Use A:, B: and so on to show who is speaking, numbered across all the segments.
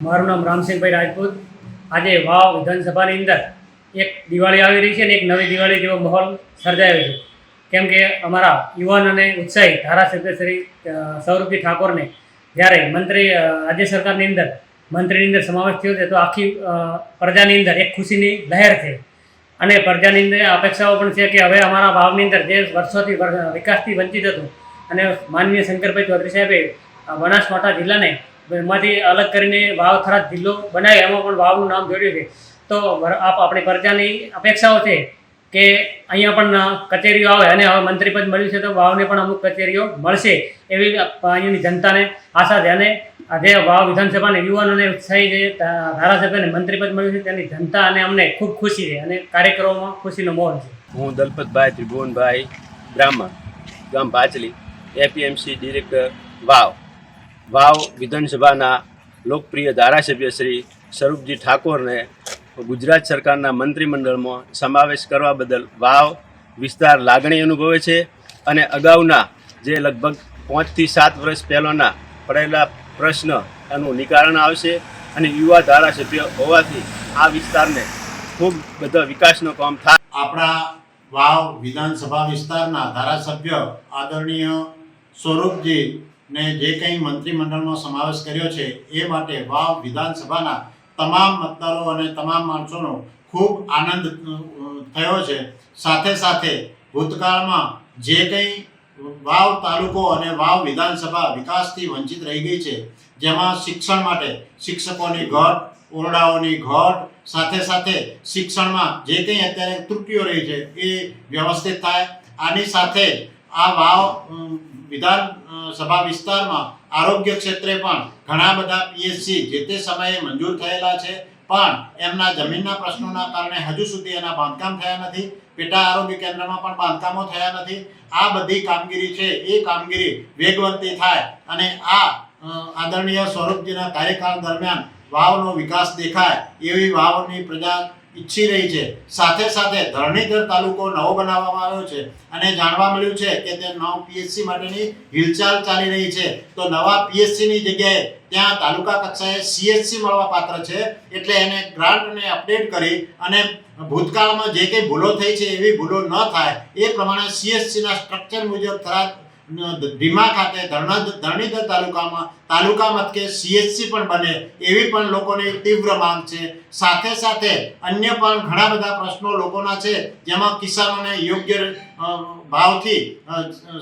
A: મારું નામ રામસિંહભાઈ રાજપૂત. આજે વાવ વિધાનસભાની અંદર એક દિવાળી આવી રહી છે અને એક નવી દિવાળી જેવો માહોલ સર્જાયો છે. કેમ કે અમારા યુવાન અને ઉત્સાહી ધારાસભ્ય શ્રી સૌરભજી ઠાકોરને જ્યારે મંત્રી રાજ્ય સરકારની અંદર મંત્રીની અંદર સમાવેશ થયો છે, તો આખી પ્રજાની અંદર એક ખુશીની લહેર છે. અને પ્રજાની અંદર અપેક્ષાઓ પણ છે કે હવે અમારા વાવની અંદર જે વર્ષોથી વર- વિકાસથી વંચિત હતું અને માનનીય શંકરભાઈ ચૌધરી સાહેબે બનાસકાંઠા જિલ્લાને એમાંથી અલગ કરીને વાવ થરાદ જિલ્લો બનાવ્યો એમાં પણ વાવનું નામ જોડ્યું છે. તો આપ આપણી પ્રજાની અપેક્ષાઓ છે કે અહીંયા પણ કચેરીઓ આવે અને હવે મંત્રીપદ મળ્યું છે તો વાવને પણ અમુક કચેરીઓ મળશે એવી અહીંની જનતાને આશા છે. અને આ જે વાવ વિધાનસભાના યુવાનોને ઉત્સાહી જે ધારાસભ્યને મંત્રીપદ મળ્યું છે તેની જનતા અને અમને ખૂબ ખુશી છે અને કાર્યક્રમોમાં ખુશીનો માહોલ છે.
B: હું દલપતભાઈ ત્રિભુવનભાઈ બ્રાહ્મણ, ગામ પાચલી એપીએમસી ડિરેક્ટર વાવ. વાવ વિધાનસભાના લોકપ્રિય ધારાસભ્ય શ્રી સ્વરૂપજી ઠાકોરને ગુજરાત સરકારના મંત્રીમંડળમાં સમાવેશ કરવા બદલ વાવ વિસ્તાર લાગણી અનુભવે છે અને અગાઉના જે લગભગ પાંચથી સાત વર્ષ પહેલાંના પડેલા પ્રશ્ન એનું નિકારણ આવશે અને યુવા ધારાસભ્ય હોવાથી આ વિસ્તારને ખૂબ બધા વિકાસનો કામ થાય
C: આપણા વાવ વિધાનસભા વિસ્તારના ધારાસભ્ય આદરણીય સ્વરૂપજીને જે કંઈ મંત્રીમંડળનો સમાવેશ કર્યો છે, એ માટે વાવ વિધાનસભાના તમામ મતદારો અને તમામ માણસોનો ખૂબ આનંદ થયો છે. સાથે સાથે ભૂતકાળમાં જે કંઈ વાવ તાલુકો અને વાવ વિધાનસભા વિકાસથી વંચિત રહી ગઈ છે, જેમાં શિક્ષણ માટે શિક્ષકોની ઘટ, ઓરડાઓની ઘટ, સાથે સાથે શિક્ષણમાં જે કંઈ અત્યારે ત્રુટીઓ રહી છે, એ વ્યવસ્થિત થાય. આની સાથે આ વાવ અમ, વિધાન સભા વિસ્તારમાં આરોગ્ય ક્ષેત્રે પણ ઘણા બધા પીએચસી જે તે સમયે મંજૂર થયેલા છે. પણ એમના જમીનના પ્રશ્નોના કારણે હજુ સુધી એના બાંધકામ થયા નથી. પેટા આરોગ્ય કેન્દ્રમાં પણ બાંધકામો થયા નથી. આ બધી કામગીરી છે એ કામગીરી વેગવંતી થાય અને આ આદરણીય સ્વરૂપજીના કાર્યકાળ દરમિયાન વાવનો વિકાસ દેખાય એવી વાવની પ્રજા ઈચ્છી રહી છે. સાથે સાથે ધરણીધર તાલુકો નવો બનાવવામાં આવ્યો છે અને જાણવા મળ્યું છે કે તે નવ પીએસસી માટેની હિલચાલ ચાલી રહી છે. તો નવા પીએચસી ની જગ્યાએ ત્યાં તાલુકા કક્ષાએ સીએચસી મળવા પાત્ર છે એટલે એને ગ્રાન્ટને અપડેટ કરી અને ભૂતકાળમાં જે કંઈ ભૂલો થઈ છે એવી ભૂલો ન થાય એ પ્રમાણે સીએસસીના સ્ટ્રક્ચર મુજબ થરાદ ભીમા ખાતે ધરણા ધરણીધર તાલુકામાં તાલુકા મથકે સીએચસી પણ બને એવી પણ લોકોની તીવ્ર માંગ છે. સાથે સાથે અન્ય પણ ઘણા બધા પ્રશ્નો લોકોના છે, જેમાં કિસાનોને યોગ્ય ભાવથી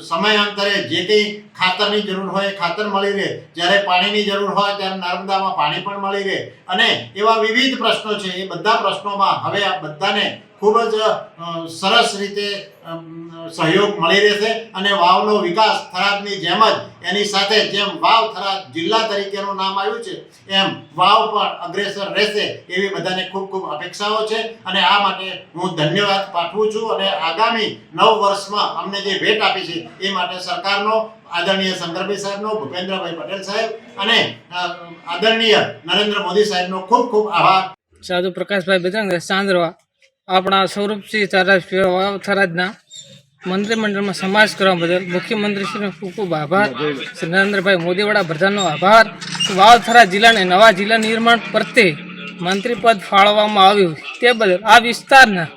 C: સમયાંતરે જે કંઈ ખાતરની જરૂર હોય, ખાતર મળી રહે, જ્યારે પાણીની જરૂર હોય, ત્યારે નર્મદામાં પાણી પણ મળી રહે. અને એવા વિવિધ પ્રશ્નો છે, એ બધા પ્રશ્નોમાં હવે આ બધાને ખૂબ જ સરસ રીતે સહયોગ મળી રહેશે. અને વાવનો વિકાસ થરાદની જેમ જ એની સાથે જેમ વાવ થરાદ જિલ્લા તરીકેનું નામ આવ્યું છે, એમ વાવ પણ અગ્રેસર રહેશે એવી બધાને ખૂબ ખૂબ અપેક્ષાઓ છે. અને આ માટે હું ધન્યવાદ પાઠવું છું. અને આગામી નવ વર્ષમાં અમને જે ભેટ આપી છે, એ માટે સરકારનો, આદરણીય શંકરભાઈ સાહેબનો, ભૂપેન્દ્રભાઈ પટેલ સાહેબ અને આદરણીય નરેન્દ્ર મોદી સાહેબનો ખૂબ ખૂબ આભાર.
D: સાધુ પ્રકાશભાઈ બજરંગ ચાંદ્રવા આપણા સૌરભસિંહ થરાજના મંત્રીમંડળમાં સમાવેશ કરવા બદલ મુખ્યમંત્રીશ્રીનો ખૂબ ખૂબ આભાર. શ્રી નરેન્દ્રભાઈ મોદી વડાપ્રધાનનો આભાર. વાવથરા જિલ્લાને નવા જિલ્લા નિર્માણ પ્રત્યે મંત્રીપદ ફાળવવામાં આવ્યું તે બદલ આ વિસ્તારના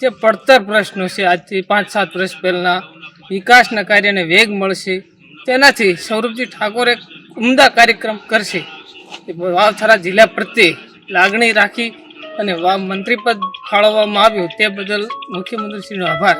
D: જે પડતર પ્રશ્નો છે, આજથી પાંચ સાત વર્ષ પહેલાંના વિકાસના કાર્યને વેગ મળશે. તેનાથી સૌરભજી ઠાકોર એક ઉમદા કાર્યક્રમ કરશે. વાવ થરાદ જિલ્લા પ્રત્યે લાગણી રાખી અને મંત્રી મંત્રીપદ ફાળવવામાં આવ્યું તે બદલ મુખ્યમંત્રીશ્રીનો આભાર.